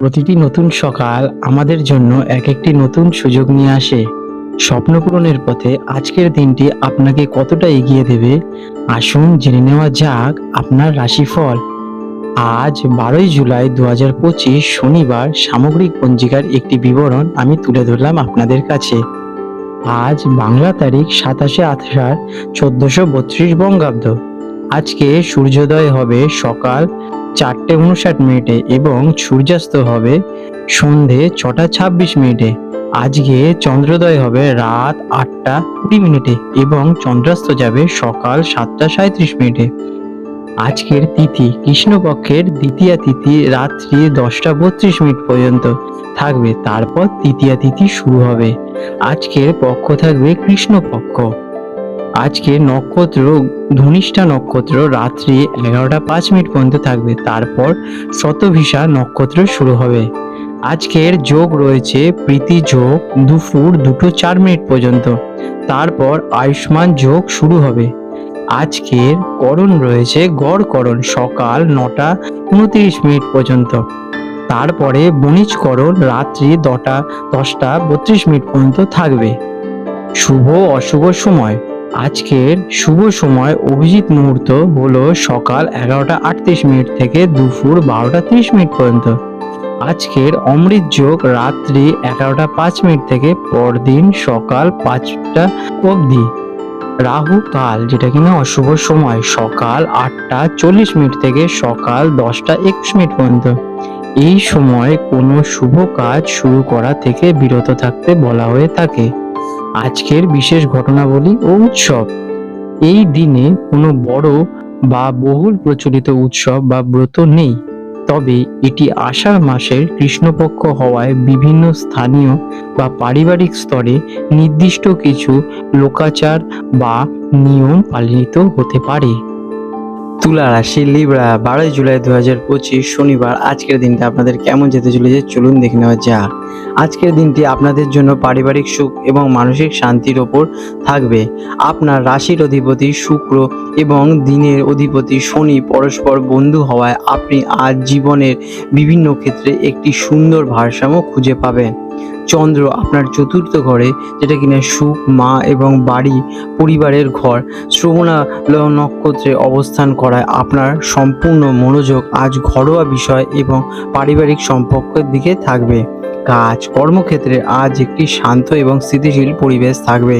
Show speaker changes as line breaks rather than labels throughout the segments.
প্রতিটি নতুন সকাল আমাদের জন্য এক একটি নতুন সুযোগ নিয়ে আসে। স্বপ্ন পূরণের পথে আজকের দিনটি আপনাকে কতটা এগিয়ে দেবে, আসুন জেনে নেওয়া যাক আপনার রাশিফল। আজ বারোই জুলাই দু হাজার পঁচিশ শনিবার সামগ্রিক পঞ্জিকার একটি বিবরণ আমি তুলে ধরলাম আপনাদের কাছে। আজ বাংলা তারিখ সাতাশে আষাঢ় চোদ্দশো বত্রিশ বঙ্গাব্দ। আজকে সূর্যোদয় হবে সকাল চারটে উনষাট মিনিটে এবং সূর্যাস্ত হবে সন্ধে ছটা ছাব্বিশ মিনিটে। আজকে চন্দ্রোদয় হবে রাত আটটা কুড়ি মিনিটে এবং চন্দ্রাস্ত যাবে সকাল সাতটা সাঁত্রিশ মিনিটে। আজকের তিথি কৃষ্ণপক্ষের দ্বিতীয়া তিথি রাত্রি দশটা বত্রিশ মিনিট পর্যন্ত থাকবে। তারপর তৃতীয়া তিথি শুরু হবে। আজকের পক্ষ থাকবে কৃষ্ণপক্ষ। আজকে নক্ষত্র, ধনিষ্ঠা নক্ষত্র রাত্রি এগারোটা পাঁচ মিনিট পর্যন্ত থাকবে। তারপর শতভিসা নক্ষত্র শুরু হবে। আজকের যোগ রয়েছে প্রীতি যোগ দুপুর দুটো চার মিনিট পর্যন্ত। তারপর আয়ুষ্মান যোগ শুরু হবে। আজকের করণ রয়েছে গড় করণ, সকাল নটা উনত্রিশ মিনিট পর্যন্ত। তারপরে বণিজকরণ রাত্রি দটা, দশটা বত্রিশ মিনিট পর্যন্ত থাকবে। শুভ অশুভ সময়। আজকের শুভ সময় অভিজিৎ মুহূর্ত হলো সকাল এগারোটা আটত্রিশ মিনিট থেকে দুপুর বারোটা তিরিশ মিনিট পর্যন্ত। আজকের অমৃত যোগ রাত্রি এগারোটা পাঁচ মিনিট থেকে পরদিন সকাল পাঁচটা অবধি। রাহু কাল, যেটা কিনা অশুভ সময়, সকাল আটটা চল্লিশ মিনিট থেকে সকাল দশটা একুশ মিনিট পর্যন্ত। এই সময় কোনো শুভ কাজ শুরু করা থেকে বিরত থাকতে বলা হয়ে থাকে। আজকের বিশেষ ঘটনাবলী ও উৎসব। এই দিনে কোনো বড় বা বহুল প্রচলিত উৎসব বা ব্রত নেই। তবে এটি আষাঢ় মাসের কৃষ্ণপক্ষ হওয়ায় বিভিন্ন স্থানীয় বা পারিবারিক স্তরে নির্দিষ্ট কিছু লোকাচার বা নিয়ম পালিত হতে পারে। তুলা রাশি, লিব্রা, বারোই জুলাই দু হাজার পঁচিশ শনিবার। আজকের দিনটা আপনাদের কেমন যেতে চলেছে চলুন দেখে নেওয়া যাক। আজকের দিনটি আপনাদের জন্য পারিবারিক সুখ এবং মানসিক শান্তির ওপর থাকবে। আপনার রাশির অধিপতি শুক্র এবং দিনের অধিপতি শনি পরস্পর বন্ধু হওয়ায় আপনি আজ জীবনের বিভিন্ন ক্ষেত্রে একটি সুন্দর ভারসাম্য খুঁজে পাবেন। চন্দ্র আপনার চতুর্থ ঘরে, যেটা কিনা সুখ, মা এবং বাড়ি, পরিবারের ঘর শ্রবণা নক্ষত্রে অবস্থান করায় আপনার সম্পূর্ণ মনোযোগ আজ ঘরোয়া বিষয় এবং পারিবারিক সম্পর্কের দিকে থাকবে। কাজ, কর্মক্ষেত্রে আজ একটি শান্ত এবং স্থিতিশীল পরিবেশ থাকবে।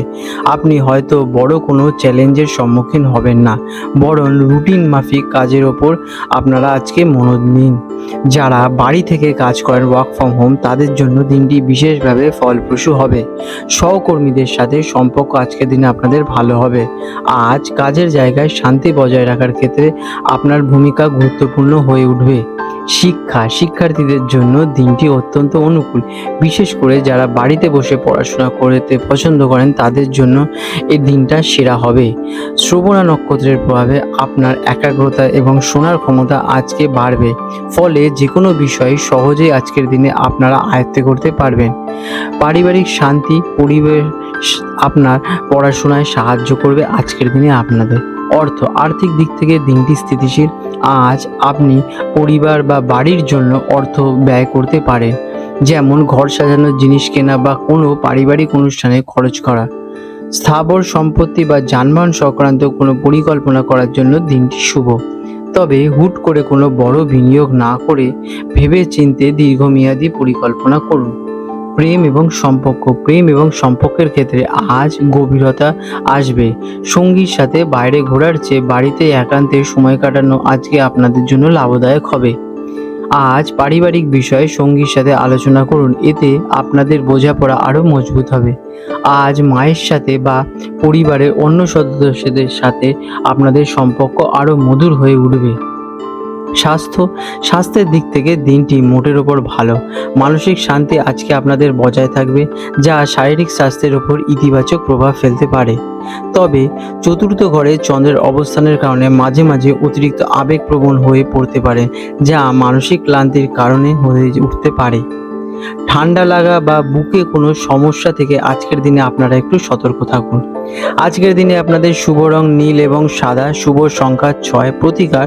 আপনি হয়তো বড় কোনো চ্যালেঞ্জের সম্মুখীন হবেন না, বরং রুটিন মাফিক কাজের ওপর আপনারা আজকে মনোযোগ নিন যারা বাড়ি থেকে কাজ করেন ওয়ার্ক ফ্রম হোম তাদের জন্য দিনটি বিশেষভাবে ফলপ্রসূ হবে। সহকর্মীদের সাথে সম্পর্ক আজকের দিনে আপনাদের ভালো হবে। আজ কাজের জায়গায় শান্তি বজায় রাখার ক্ষেত্রে আপনার ভূমিকা গুরুত্বপূর্ণ হয়ে উঠবে। শিক্ষা, শিক্ষার্থীদের জন্য দিনটি অত্যন্ত অনুকূল। বিশেষ করে যারা বাড়িতে বসে পড়াশোনা করতে পছন্দ করেন, তাদের জন্য এই দিনটা সেরা হবে। শ্রবণা নক্ষত্রের প্রভাবে আপনার একাগ্রতা এবং শোনার ক্ষমতা আজকে বাড়বে। ফলে যে কোনো বিষয় সহজেই আজকের দিনে আপনারা আয়ত্ত করতে পারবেন। পারিবারিক শান্তি, পরিবেশ আপনার পড়াশোনায় সাহায্য করবে আজকের দিনে আপনাদের। অর্থ আর্থিক দিক থেকে দিনটি স্থিতিশীল। আজ আপনি পরিবার বা বাড়ির জন্য অর্থ ব্যয় করতে পারেন, যেমন ঘর সাজানোর জিনিস কেনা বা কোনো পারিবারিক অনুষ্ঠানে খরচ করা। স্থাবর সম্পত্তি বা যানবাহন সংক্রান্ত কোনো পরিকল্পনা করার জন্য দিনটি শুভ। তবে হুট করে কোনো বড় বিনিয়োগ না করে ভেবে চিনতে দীর্ঘমেয়াদী পরিকল্পনা করুন। প্রেম এবং সম্পর্ক। প্রেম এবং সম্পর্কের ক্ষেত্রে আজ গভীরতা আসবে। সঙ্গীর সাথে বাইরে ঘোরার চেয়ে বাড়িতে একান্তে সময় কাটানো আজকে আপনাদের জন্য লাভদায়ক হবে। আজ পারিবারিক বিষয়ে সঙ্গীর সাথে আলোচনা করুন, এতে আপনাদের বোঝাপড়া আরও মজবুত হবে। আজ মায়ের সাথে বা পরিবারের অন্য সদস্যদের সাথে আপনাদের সম্পর্ক আরও মধুর হয়ে উঠবে। স্বাস্থ্য, স্বাস্থ্যের দিক থেকে দিনটি মোটের ওপর ভালো। মানসিক শান্তি আজকে আপনাদের বজায় থাকবে, যা শারীরিক স্বাস্থ্যের ওপর ইতিবাচক প্রভাব ফেলতে পারে। তবে, চতুর্থ ঘরে চন্দ্রের অবস্থানের কারণে মাঝে মাঝে অতিরিক্ত আবেগপ্রবণ হয়ে পড়তে পারে, যা মানসিক ক্লান্তির কারণে হয়ে উঠতে পারে। ঠান্ডা লাগা বা বুকে কোনো সমস্যা থেকে আজকের দিনে আপনারা একটু সতর্ক থাকুন। আজকের দিনে আপনাদের শুভ রং নীল এবং সাদা, শুভ সংখ্যা ছয় প্রতিকার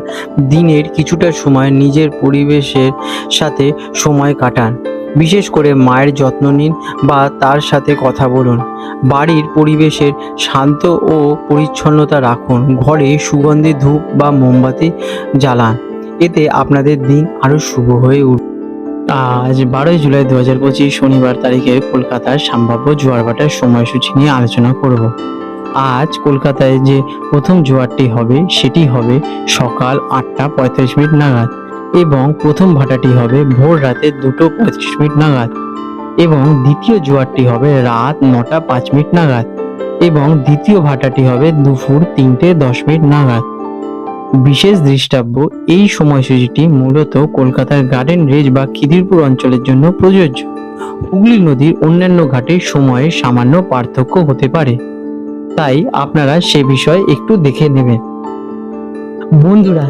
দিনের কিছুটা সময় নিজের পরিবেশের সাথে সময় কাটান। বিশেষ করে মায়ের যত্ন নিন বা তার সাথে কথা বলুন। বাড়ির পরিবেশের শান্ত ও পরিচ্ছন্নতা রাখুন। ঘরে সুগন্ধি, ধূপ বা মোমবাতি জ্বালান। এতে আপনাদের দিন আরও শুভ হয়ে উঠবে। আজ বারোই জুলাই দু হাজার পঁচিশ শনিবার তারিখের কলকাতার সম্ভাব্য জোয়ারভাটার সময়সূচি নিয়ে আলোচনা করব। আজ কলকাতায় যে প্রথম জোয়ারটি হবে, সেটি হবে সকাল আটটা পঁয়ত্রিশ মিনিট নাগাদ এবং প্রথম ভাটাটি হবে ভোর রাতে দুটো পঁয়ত্রিশ মিনিট নাগাদ এবং দ্বিতীয় জোয়ারটি হবে রাত নটা পাঁচ মিনিট নাগাদ এবং দ্বিতীয় ভাটাটি হবে দুপুর তিনটে দশ মিনিট নাগাদ। বিশেষ দৃষ্টাব্য এই সময়সূচিটি মূলত কলকাতার গার্ডেন রেজ বা খিদিরপুর অঞ্চলের জন্য প্রযোজ্য। হুগলি নদীর অন্যান্য ঘাটে সময়ে সামান্য পার্থক্য হতে পারে। তাই আপনারা সে বিষয়ে একটু দেখে নেবেন। বন্ধুরা